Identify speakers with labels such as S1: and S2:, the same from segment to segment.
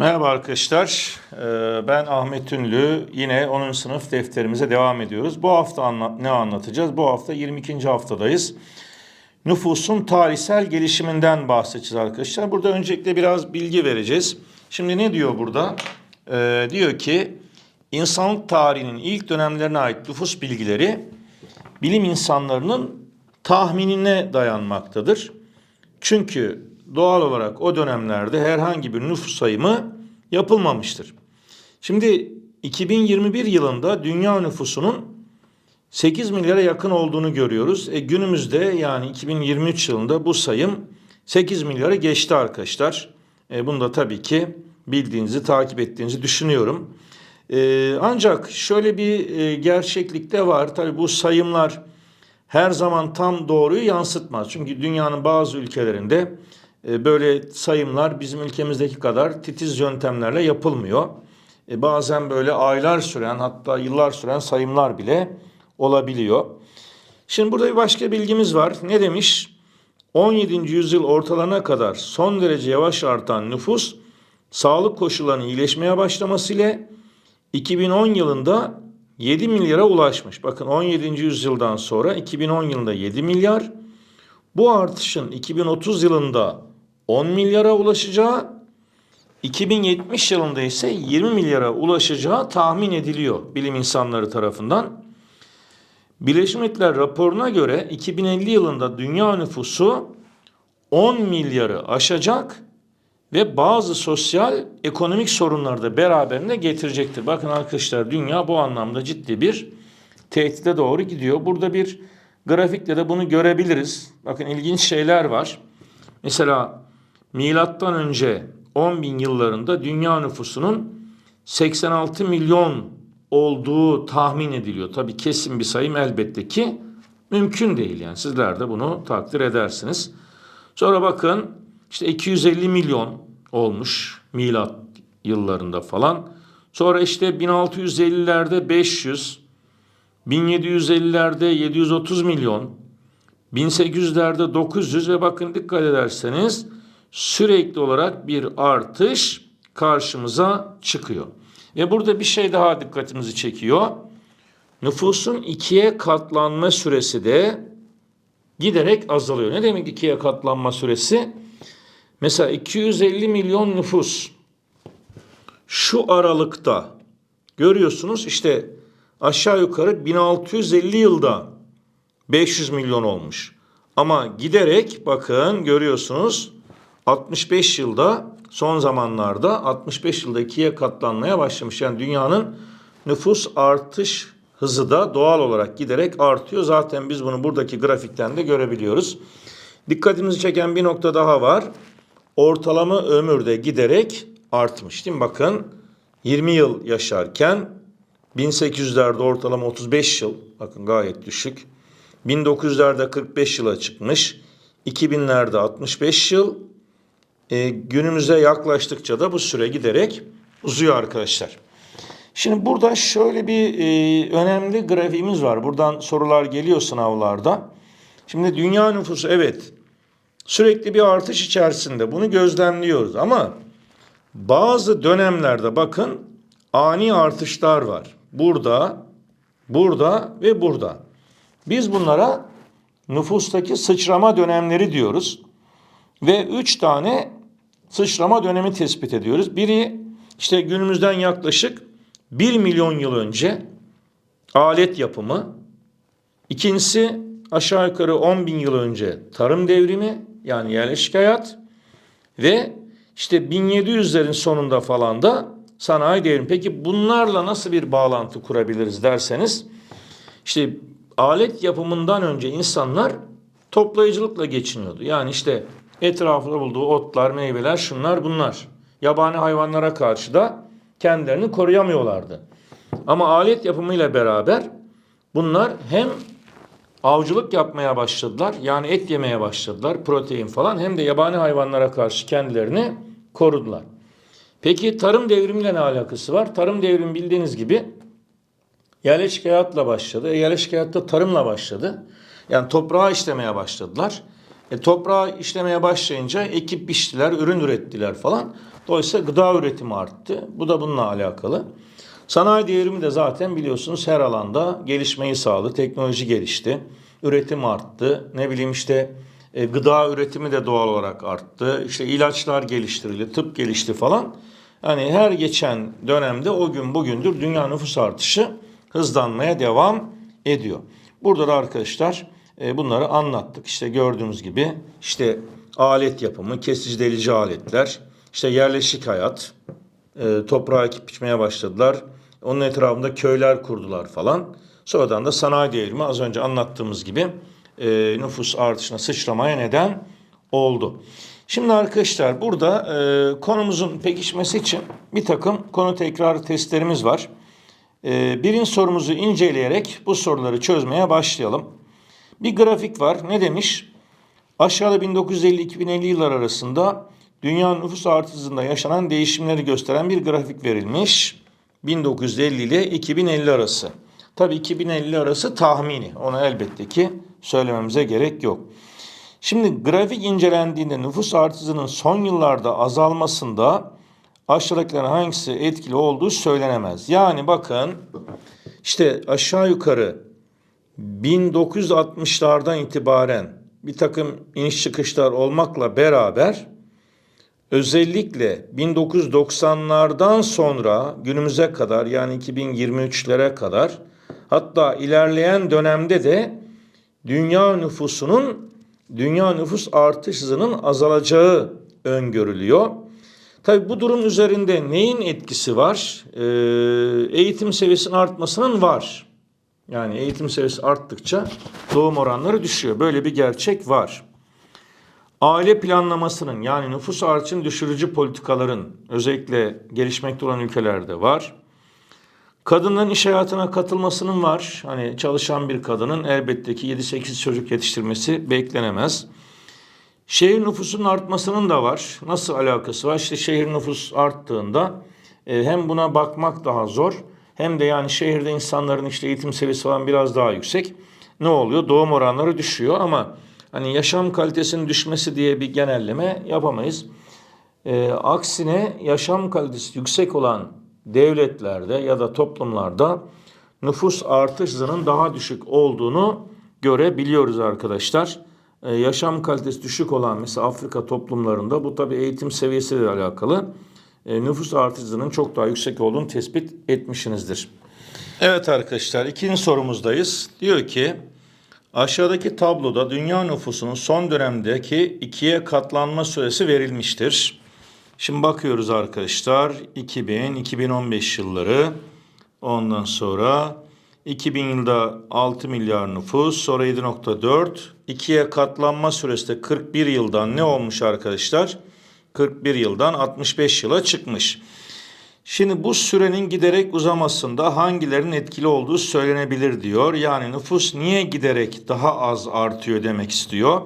S1: Merhaba arkadaşlar, Ee, ben Ahmet Ünlü. Yine 10. sınıf defterimize devam ediyoruz. Bu hafta ne anlatacağız? Bu hafta 22. haftadayız. Nüfusun tarihsel gelişiminden bahsedeceğiz arkadaşlar. Burada öncelikle biraz bilgi vereceğiz. Şimdi ne diyor burada? Ee, diyor ki insanlık tarihinin ilk dönemlerine ait nüfus bilgileri bilim insanlarının tahminine dayanmaktadır. Çünkü doğal olarak o dönemlerde herhangi bir nüfus sayımı yapılmamıştır. Şimdi 2021 yılında dünya nüfusunun 8 milyara yakın olduğunu görüyoruz. E, günümüzde yani 2023 yılında bu sayım 8 milyara geçti arkadaşlar. E, bunu da tabii ki bildiğinizi, takip ettiğinizi düşünüyorum. E, ancak şöyle bir e, gerçeklik de var. Tabii bu sayımlar her zaman tam doğruyu yansıtmaz. Çünkü dünyanın bazı ülkelerinde böyle sayımlar bizim ülkemizdeki kadar titiz yöntemlerle yapılmıyor. E, bazen böyle aylar süren hatta yıllar süren sayımlar bile olabiliyor. Şimdi burada bir başka bilgimiz var. Ne demiş? 17. yüzyıl ortalarına kadar son derece yavaş artan nüfus sağlık koşullarının iyileşmeye başlaması ile 2010 yılında 7 milyara ulaşmış. Bakın 17. yüzyıldan sonra 2010 yılında 7 milyar. Bu artışın 2030 yılında 10 milyara ulaşacağı, 2070 yılında ise 20 milyara ulaşacağı tahmin ediliyor bilim insanları tarafından. Birleşmiş Milletler raporuna göre 2050 yılında dünya nüfusu 10 milyarı aşacak ve bazı sosyal ekonomik sorunları da beraberinde getirecektir. Bakın arkadaşlar dünya bu anlamda ciddi bir tehdide doğru gidiyor. Burada bir grafikle de bunu görebiliriz. Bakın ilginç şeyler var. Mesela milattan önce 10 bin yıllarında dünya nüfusunun 86 milyon olduğu tahmin ediliyor. Tabii kesin bir sayım elbette ki mümkün değil yani sizler de bunu takdir edersiniz. Sonra bakın işte 250 milyon olmuş milat yıllarında falan. Sonra işte 1650'lerde 500, 1750'lerde 730 milyon, 1800'lerde 900 ve bakın dikkat ederseniz sürekli olarak bir artış karşımıza çıkıyor. Ve burada bir şey daha dikkatimizi çekiyor. Nüfusun ikiye katlanma süresi de giderek azalıyor. Ne demek ikiye katlanma süresi? Mesela 250 milyon nüfus şu aralıkta görüyorsunuz işte aşağı yukarı 1650 yılda 500 milyon olmuş. Ama giderek bakın görüyorsunuz 65 yılda son zamanlarda 65 yılda ikiye katlanmaya başlamış. Yani dünyanın nüfus artış hızı da doğal olarak giderek artıyor. Zaten biz bunu buradaki grafikten de görebiliyoruz. Dikkatimizi çeken bir nokta daha var. Ortalama ömürde giderek artmış değil mi? Bakın 20 yıl yaşarken 1800'lerde ortalama 35 yıl. Bakın gayet düşük. 1900'lerde 45 yıla çıkmış. 2000'lerde 65 yıl. E, günümüze yaklaştıkça da bu süre giderek uzuyor arkadaşlar. Şimdi burada şöyle bir e, önemli grafiğimiz var. Buradan sorular geliyor sınavlarda. Şimdi dünya nüfusu evet sürekli bir artış içerisinde bunu gözlemliyoruz ama bazı dönemlerde bakın ani artışlar var. Burada, burada ve burada. Biz bunlara nüfustaki sıçrama dönemleri diyoruz. Ve üç tane sıçrama dönemi tespit ediyoruz. Biri işte günümüzden yaklaşık 1 milyon yıl önce alet yapımı. İkincisi aşağı yukarı 10 bin yıl önce tarım devrimi yani yerleşik hayat. Ve işte 1700'lerin sonunda falan da sanayi devrimi. Peki bunlarla nasıl bir bağlantı kurabiliriz derseniz işte alet yapımından önce insanlar toplayıcılıkla geçiniyordu. Yani işte etrafında bulduğu otlar, meyveler, şunlar bunlar. Yabani hayvanlara karşı da kendilerini koruyamıyorlardı. Ama alet yapımıyla beraber bunlar hem avcılık yapmaya başladılar. Yani et yemeye başladılar, protein falan hem de yabani hayvanlara karşı kendilerini korudular. Peki tarım devrimiyle ne alakası var? Tarım devrimi bildiğiniz gibi yerleşik hayatla başladı. E, yerleşik hayatta tarımla başladı. Yani toprağı işlemeye başladılar. E, toprağı işlemeye başlayınca ekip biçtiler, ürün ürettiler falan. Dolayısıyla gıda üretimi arttı. Bu da bununla alakalı. Sanayi devrimi de zaten biliyorsunuz her alanda gelişmeyi sağladı. Teknoloji gelişti. Üretim arttı. Ne bileyim işte e, gıda üretimi de doğal olarak arttı. İşte ilaçlar geliştirildi, tıp gelişti falan. Yani her geçen dönemde o gün bugündür dünya nüfus artışı hızlanmaya devam ediyor. Burada da arkadaşlar e, bunları anlattık. İşte gördüğünüz gibi işte alet yapımı, kesici delici aletler, işte yerleşik hayat, e, toprağa ekip biçmeye başladılar. Onun etrafında köyler kurdular falan. Sonradan da sanayi devrimi az önce anlattığımız gibi e, nüfus artışına sıçramaya neden oldu. Şimdi arkadaşlar burada e, konumuzun pekişmesi için bir takım konu tekrar testlerimiz var. E, birinci sorumuzu inceleyerek bu soruları çözmeye başlayalım. Bir grafik var. Ne demiş? Aşağıda 1950-2050 yıllar arasında dünya nüfus artışında yaşanan değişimleri gösteren bir grafik verilmiş. 1950 ile 2050 arası. Tabii 2050 arası tahmini. Onu elbette ki söylememize gerek yok. Şimdi grafik incelendiğinde nüfus artışının son yıllarda azalmasında aşağıdakilerin hangisi etkili olduğu söylenemez. Yani bakın işte aşağı yukarı 1960'lardan itibaren bir takım iniş çıkışlar olmakla beraber özellikle 1990'lardan sonra günümüze kadar yani 2023'lere kadar hatta ilerleyen dönemde de dünya nüfusunun dünya nüfus artış hızının azalacağı öngörülüyor. Tabi bu durum üzerinde neyin etkisi var? Ee, eğitim seviyesinin artmasının var. Yani eğitim seviyesi arttıkça doğum oranları düşüyor. Böyle bir gerçek var. Aile planlamasının yani nüfus artışını düşürücü politikaların özellikle gelişmekte olan ülkelerde var. Kadının iş hayatına katılmasının var. Hani çalışan bir kadının elbette ki 7-8 çocuk yetiştirmesi beklenemez. Şehir nüfusunun artmasının da var. Nasıl alakası var? İşte şehir nüfus arttığında e, hem buna bakmak daha zor hem de yani şehirde insanların işte eğitim seviyesi falan biraz daha yüksek. Ne oluyor? Doğum oranları düşüyor ama hani yaşam kalitesinin düşmesi diye bir genelleme yapamayız. E, aksine yaşam kalitesi yüksek olan devletlerde ya da toplumlarda nüfus artış hızının daha düşük olduğunu görebiliyoruz arkadaşlar. Ee, yaşam kalitesi düşük olan mesela Afrika toplumlarında bu tabi eğitim seviyesiyle alakalı e, nüfus artış hızının çok daha yüksek olduğunu tespit etmişsinizdir. Evet arkadaşlar ikinci sorumuzdayız. Diyor ki aşağıdaki tabloda dünya nüfusunun son dönemdeki ikiye katlanma süresi verilmiştir. Şimdi bakıyoruz arkadaşlar 2000-2015 yılları ondan sonra 2000 yılda 6 milyar nüfus sonra 7.4 ikiye katlanma süresi de 41 yıldan ne olmuş arkadaşlar? 41 yıldan 65 yıla çıkmış. Şimdi bu sürenin giderek uzamasında hangilerinin etkili olduğu söylenebilir diyor. Yani nüfus niye giderek daha az artıyor demek istiyor.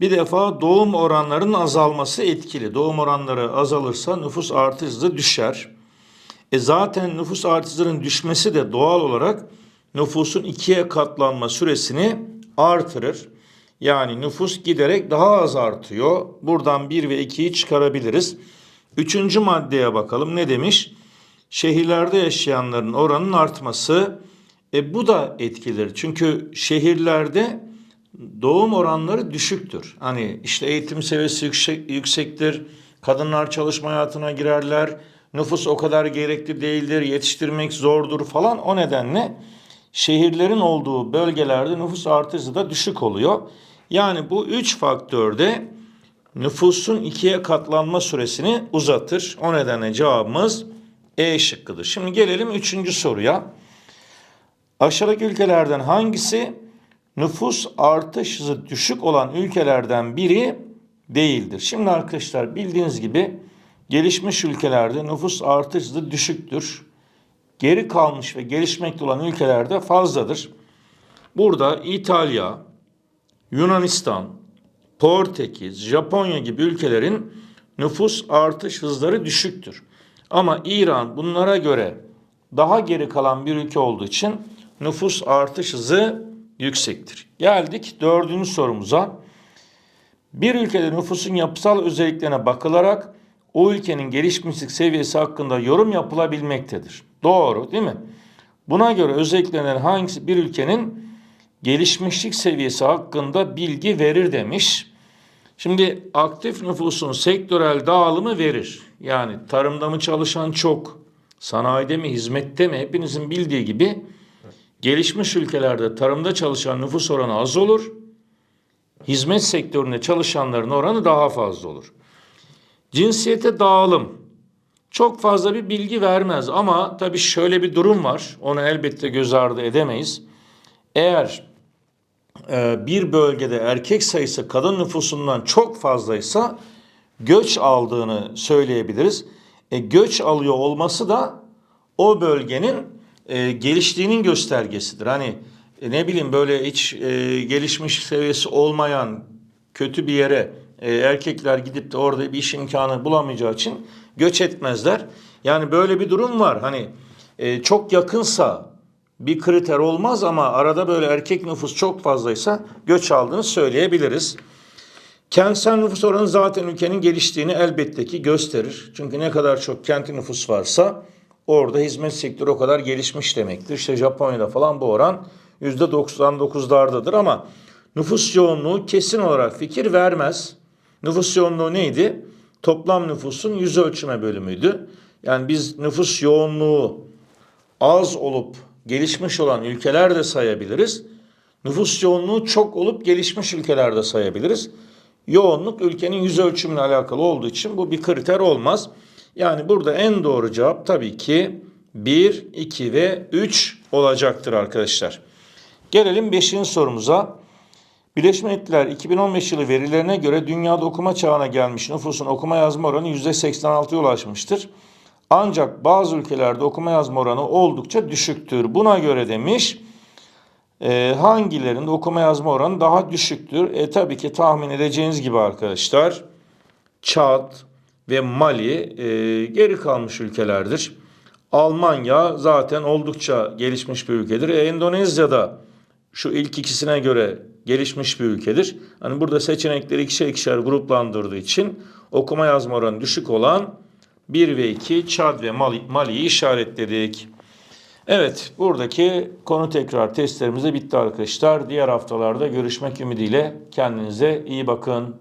S1: Bir defa doğum oranlarının azalması etkili. Doğum oranları azalırsa nüfus artış hızı düşer. E zaten nüfus artış hızının düşmesi de doğal olarak nüfusun ikiye katlanma süresini artırır. Yani nüfus giderek daha az artıyor. Buradan 1 ve 2'yi çıkarabiliriz. Üçüncü maddeye bakalım. Ne demiş? Şehirlerde yaşayanların oranının artması. E bu da etkilir. Çünkü şehirlerde doğum oranları düşüktür. Hani işte eğitim seviyesi yüksek, yüksektir. Kadınlar çalışma hayatına girerler. Nüfus o kadar gerekli değildir. Yetiştirmek zordur falan. O nedenle şehirlerin olduğu bölgelerde nüfus artışı da düşük oluyor. Yani bu üç faktörde nüfusun ikiye katlanma süresini uzatır. O nedenle cevabımız E şıkkıdır. Şimdi gelelim üçüncü soruya. Aşağıdaki ülkelerden hangisi nüfus artış hızı düşük olan ülkelerden biri değildir? Şimdi arkadaşlar bildiğiniz gibi gelişmiş ülkelerde nüfus artış hızı düşüktür. Geri kalmış ve gelişmekte olan ülkelerde fazladır. Burada İtalya, Yunanistan, Portekiz, Japonya gibi ülkelerin nüfus artış hızları düşüktür. Ama İran bunlara göre daha geri kalan bir ülke olduğu için nüfus artış hızı yüksektir. Geldik dördüncü sorumuza. Bir ülkede nüfusun yapısal özelliklerine bakılarak o ülkenin gelişmişlik seviyesi hakkında yorum yapılabilmektedir. Doğru değil mi? Buna göre özelliklenen hangisi bir ülkenin gelişmişlik seviyesi hakkında bilgi verir demiş. Şimdi aktif nüfusun sektörel dağılımı verir. Yani tarımda mı çalışan çok, sanayide mi, hizmette mi hepinizin bildiği gibi gelişmiş ülkelerde tarımda çalışan nüfus oranı az olur. Hizmet sektöründe çalışanların oranı daha fazla olur. Cinsiyete dağılım çok fazla bir bilgi vermez ama tabii şöyle bir durum var. Onu elbette göz ardı edemeyiz. Eğer bir bölgede erkek sayısı kadın nüfusundan çok fazlaysa göç aldığını söyleyebiliriz. E, göç alıyor olması da o bölgenin e, geliştiğinin göstergesidir. Hani e, ne bileyim böyle hiç e, gelişmiş seviyesi olmayan kötü bir yere e, erkekler gidip de orada bir iş imkanı bulamayacağı için göç etmezler. Yani böyle bir durum var. Hani e, çok yakınsa bir kriter olmaz ama arada böyle erkek nüfus çok fazlaysa göç aldığını söyleyebiliriz. Kentsel nüfus oranı zaten ülkenin geliştiğini elbette ki gösterir. Çünkü ne kadar çok kent nüfus varsa orada hizmet sektörü o kadar gelişmiş demektir. İşte Japonya'da falan bu oran %99'lardadır ama nüfus yoğunluğu kesin olarak fikir vermez. Nüfus yoğunluğu neydi? Toplam nüfusun yüz ölçüme bölümüydü. Yani biz nüfus yoğunluğu az olup gelişmiş olan ülkeler de sayabiliriz. Nüfus yoğunluğu çok olup gelişmiş ülkelerde sayabiliriz. Yoğunluk ülkenin yüz ölçümüyle alakalı olduğu için bu bir kriter olmaz. Yani burada en doğru cevap tabii ki 1, 2 ve 3 olacaktır arkadaşlar. Gelelim 5. sorumuza. Birleşmiş Milletler 2015 yılı verilerine göre dünyada okuma çağına gelmiş nüfusun okuma yazma oranı %86'ya ulaşmıştır. Ancak bazı ülkelerde okuma yazma oranı oldukça düşüktür. Buna göre demiş e, hangilerinde okuma yazma oranı daha düşüktür? E tabii ki tahmin edeceğiniz gibi arkadaşlar Çad ve Mali e, geri kalmış ülkelerdir. Almanya zaten oldukça gelişmiş bir ülkedir. E, Endonezya'da şu ilk ikisine göre gelişmiş bir ülkedir. Hani burada seçenekleri ikişer ikişer gruplandırdığı için okuma yazma oranı düşük olan 1 ve 2 Çad ve Mali, Mali'yi işaretledik. Evet buradaki konu tekrar testlerimiz de bitti arkadaşlar. Diğer haftalarda görüşmek ümidiyle kendinize iyi bakın.